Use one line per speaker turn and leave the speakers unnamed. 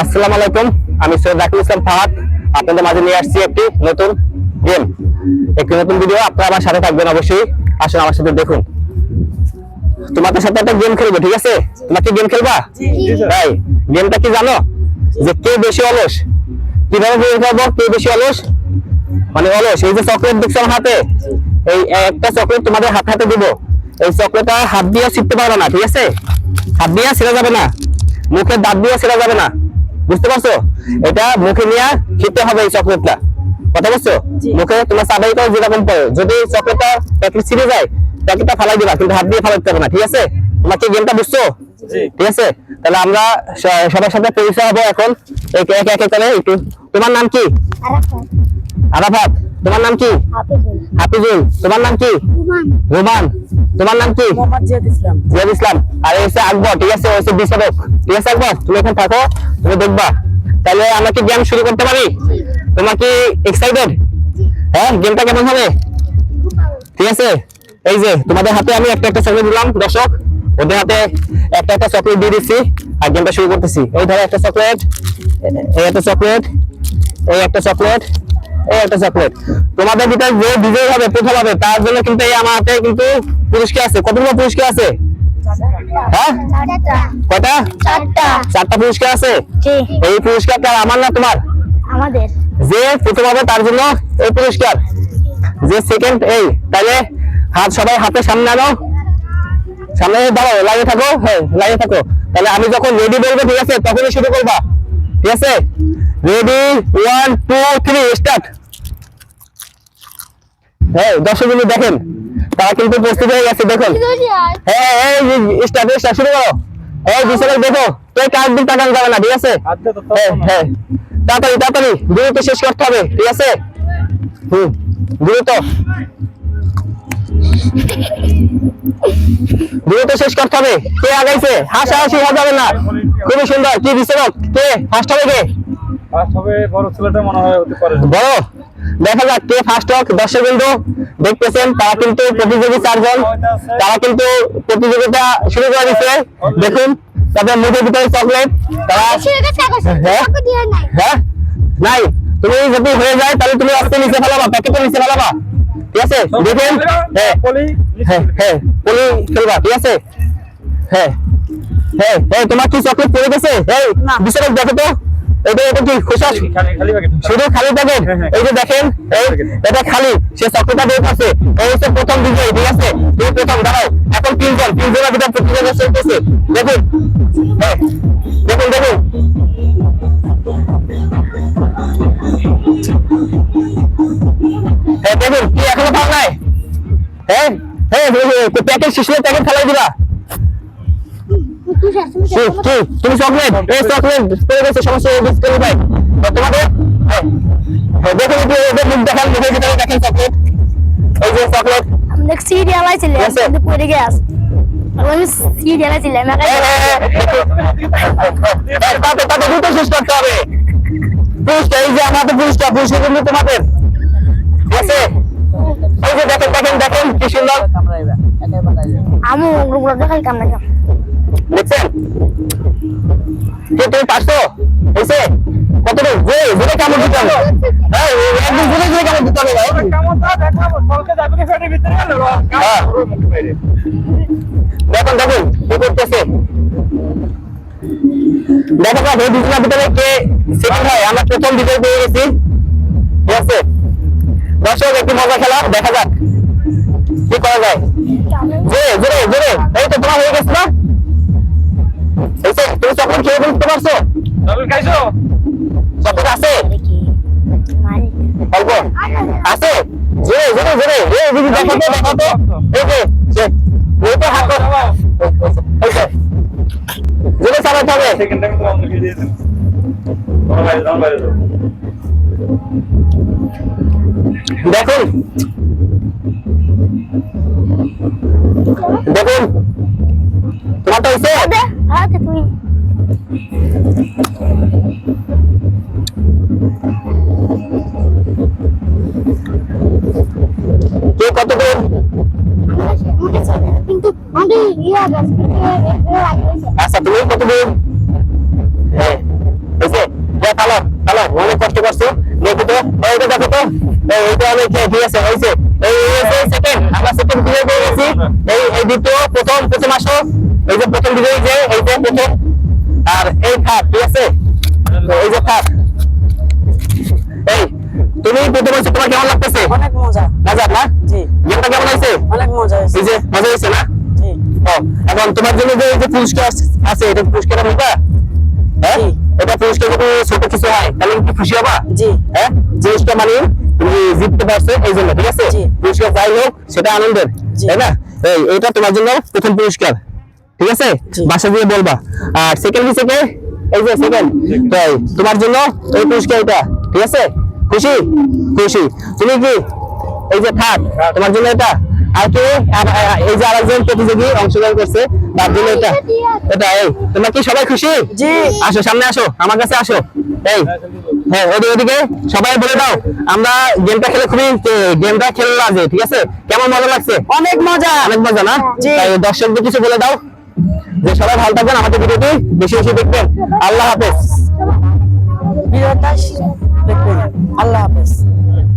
আসসালামু আলাইকুম। আমি সৈয়দ রাকিব ইসলাম ফাহাদ। আপনাদের মাঝে নিয়ে আসছি একটি নতুন গেম একটি নতুন ভিডিও আপনারা আমার সাথে থাকবেন অবশ্যই। আসুন আমার সাথে দেখুন। তোমাদের সাথে একটা গেম খেলব ঠিক আছে? তোমরা কি গেম খেলবা? তাই গেমটা কি জানো? যে কে বেশি অলস? কীভাবে বের করব? কে বেশি অলস? মানে অলস। এই যে চকলেট দেখছ আমার হাতে? এই একটা চকলেট তোমাদের হাতে হাতে দিব। এই চকলেটটা হাত দিয়ে ছিটতে পারবে না ঠিক আছে? হাত দিয়ে ছেড়ে যাবে না। মুখে দাঁত দিয়ে ছেড়ে যাবে না। বুঝতে পারছ? এটা মুখে নিয়ে খেতে হবে এই চকলেটটা। কথা বুঝছ? মুখে তোমার চাবাই করে যেরকম পড়ে যদি চকলেটটা প্যাকেট ছিঁড়ে যায় প্যাকেটটা ফালাই দিবা কিন্তু হাত দিয়ে ফালাইতে হবে না ঠিক আছে? তোমার কি গেমটা বুঝছ? ঠিক আছে? তাহলে আমরা সবার সাথে পরিচয় হব এখন। এক এক এক করে একটু তোমার নাম কি? আরাফাত। তোমার নাম কি? হাফিজুল। তোমার নাম কি? রোমান। তোমার নাম কি?
জিয়াদ ইসলাম।
আর হচ্ছে আকবর ঠিক আছে? ও হচ্ছে বিচারক ঠিক আছে আকবর? তুমি এখন থাকো তুমি দেখবা। তাহলে আমরা কি গেম শুরু করতে পারি? তোমার কি এক্সাইটেড হ্যাঁ গেমটা কেমন হবে? ঠিক আছে? এই যে তোমাদের হাতে আমি একটা একটা চকলেট দিলাম দর্শক। ওদের হাতে একটা একটা চকলেট দিয়ে দিচ্ছি। আর গেমটা শুরু করতেছি। এই ধরো একটা চকলেট এই একটা চকলেট এই একটা চকলেট এই একটা চকলেট তোমাদের ভিতরে যে বিজয়ী হবে প্রথম হবে তার জন্য কিন্তু এই আমার হাতে কিন্তু পুরস্কার আছে। কতগুলো পুরস্কার আছে? হ্যাঁ? কয়টা?
চারটা।
চারটা পুরস্কার আছে?
জি।
এই পুরস্কারটা আমার না তোমার?
আমাদের।
যে প্রথম হবে তার জন্য এই পুরস্কার। যে সেকেন্ড এই তাহলে হাত সবাই হাতে সামনে আনো। সামনে দাঁড়াও লাগিয়ে থাকো। হ্যাঁ লাগিয়ে থাকো। তাহলে আমি যখন রেডি বলব ঠিক আছে? তখনই শুরু করবা। ঠিক আছে? Ready one two three start হ্যাঁ দর্শক বন্ধু দেখেন তারা কিন্তু প্রস্তুত হয়ে গেছে দেখুন। হ্যাঁ এই স্টার্ট স্টার্ট শুরু করো। এই বিশাল দেখো তুই কার দিক তাকান যাবে না ঠিক আছে? হ্যাঁ হ্যাঁ। তাড়াতাড়ি তাড়াতাড়ি দ্রুত শেষ করতে হবে ঠিক আছে? হুম দ্রুত। দ্রুত শেষ করতে হবে। কে আগাইছে? হাসাহাসি হওয়া যাবে না। খুবই সুন্দর। কি বিচারক কে? ফার্স্ট হবে কে?
ফার্স্ট হবে বড় ছেলেটা মনে হয় হতে পারে।
বড়? দেখা যাক কে ফার্স্ট হোক দর্শক বিন্দু দেখতেছেন তারা কিন্তু প্রতিযোগী চারজন তারা কিন্তু প্রতিযোগিতা শুরু করে দিচ্ছে দেখুন তাদের মুখের ভিতরে চকলেট তারা হ্যাঁ? হ্যাঁ? নাই। তুমি যদি হয়ে যায় তাহলে তুমি আস্তে নিচে ফেলাবা প্যাকেটে নিচে ফেলাবা। ঠিক আছে? দেখেন হ্যাঁ। হ্যাঁ হ্যাঁ পলি খেলবা ঠিক আছে? হ্যাঁ। হ্যাঁ হ্যাঁ তোমার কি চকলেট পড়ে গেছে? এই বিচারক দেখো তো। এটা এটা কি খোসা? শুধু খালি প্যাকেট
হ্যাঁ, হ্যাঁ।
এই যে দেখেন এটা খালি সে চকলেটটা বের করছে। এই হচ্ছে প্রথম বিজয় ঠিক আছে? তুমি প্রথম দাঁড়াও। এখন তিনজন তিনজনের ভিতরে প্রতিযোগিতা চলতেছে দেখুন হ্যাঁ দেখুন দেখুন। হ্যাঁ দেখুন কি এখনও পাও নাই? হ্যাঁ হ্যাঁ প্যাকেট শেষ হলে প্যাকেট ফেলাই দিবা। তুমি চকলেট এই চকলেট পড়ে গেছে সমস্যা বিস্কুট ভাই তোমাদের হ্যাঁ। হ্যাঁ, দেখুন একটু ওদের মুখ দেখান মুখের ভিতরে দেখেন চকলেট। এই যে চকলেট।
আছে
Yes, sir.
কিন্তু পড়ে গেছে আমি সিরিয়াল আছে আমি
হ্যাঁ, তাতে তাতে দ্রুত শেষ করতে হবে। পুরস্কার এই যে আমাদের পুরস্কার পুরস্কার কিন্তু তোমাদের। আছে। এই যে দেখেন দেখেন দেখেন কি সুন্দর।
আমু ওগুলো দেখাই কাম না
দেখছেন? কে তুমি পারছ হয়েছে? কতটুকু? যে জোরে কামড় দিতে হবে। হ্যাঁ একদম জোরে জোরে কামড় দিতে হবে।
ভিতরে
হ্যাঁ। দেখুন দেখুন কি করতেছে। দেখো তো এই দুজনের ভিতরে কে সেকেন্ড হয়? আমরা প্রথম বিজয় পেয়ে গেছি। ঠিক আছে? দর্শক একটু মজা খেলা দেখা যাক। কি করা যায়? জোরে জোরে জোরে। এই তো তোমার হয়ে গেছে। তুমি চকলেট বুঝতে পারছ
খাইছো
চকলেট আছে অল্প আছে জোরে জোরে জোরে এই দিদি দেখো তো দেখো তো এই যে সে এই তো হাত জোরে চালাতে হবে
সেকেন্ড টাইম তো অন্য দিয়ে
কে আচ্ছা কত দূর হ্যাঁ যা চালো চালো অনেক কষ্ট করছ। তো এইটা দেখো তো এইটা ঠিক আছে হয়েছে এই সেকেন্ড আমরা সেকেন্ড গেছি। এই এই দ্বিতীয়, প্রথম প্রথম আসো। এই যে, প্রথম বিজয় যে, এই যে, প্রথম। আর এই থাক ঠিক আছে? এই যে থাক এই তুমি প্রথম হয়েছে তোমার কেমন লাগতেছে?
অনেক মজা।
মজা না?
জি।
গেমটা কেমন হয়েছে?
অনেক মজা হয়েছে।
এই যে মজা হয়েছে না?
জি।
এখন তোমার জন্য যে এই যে পুরস্কার আছে এটা পুরস্কার নিবা হ্যাঁ? এটা পুরস্কার যদি ছোট কিছু হয়? তাহলে কি খুশি হবা?
জি।
হ্যাঁ? জিনিসটা মানে তুমি জিততে পারছ এই জন্য ঠিক আছে। পুরস্কার যাই হোক সেটা আনন্দের তাই না? এই এটা তোমার জন্য প্রথম পুরস্কার। ঠিক আছে? বাসা দিয়ে বলবা। আর সেকেন্ড হিসেবে এই যে সেকেন্ড তো এই, তোমার জন্য এই পুরস্কার এটা। ঠিক আছে? খুশি? খুশি। তুমি কি? এই যে থাক তোমার জন্য এটা। আর কি? এই যে আরেকজন প্রতিযোগী অংশগ্রহণ করছে তার জন্য এটা। এটা এই তোমরা কি সবাই খুশি?
জি।
আসো সামনে আসো আমার কাছে আসো। এই হ্যাঁ ওদিকে ওদিকে সবাই বলে দাও। আমরা গেমটা খেলে খুবই গেমটা খেললাম যে ঠিক আছে? কেমন মজা লাগছে?
অনেক মজা।
অনেক মজা না? দর্শকদের কিছু বলে দাও। যে সবাই ভালো থাকবেন আমাদের ভিডিওটি বেশি বেশি দেখবেন। আল্লাহ হাফেজ।
দেখবেন। আল্লাহ হাফেজ।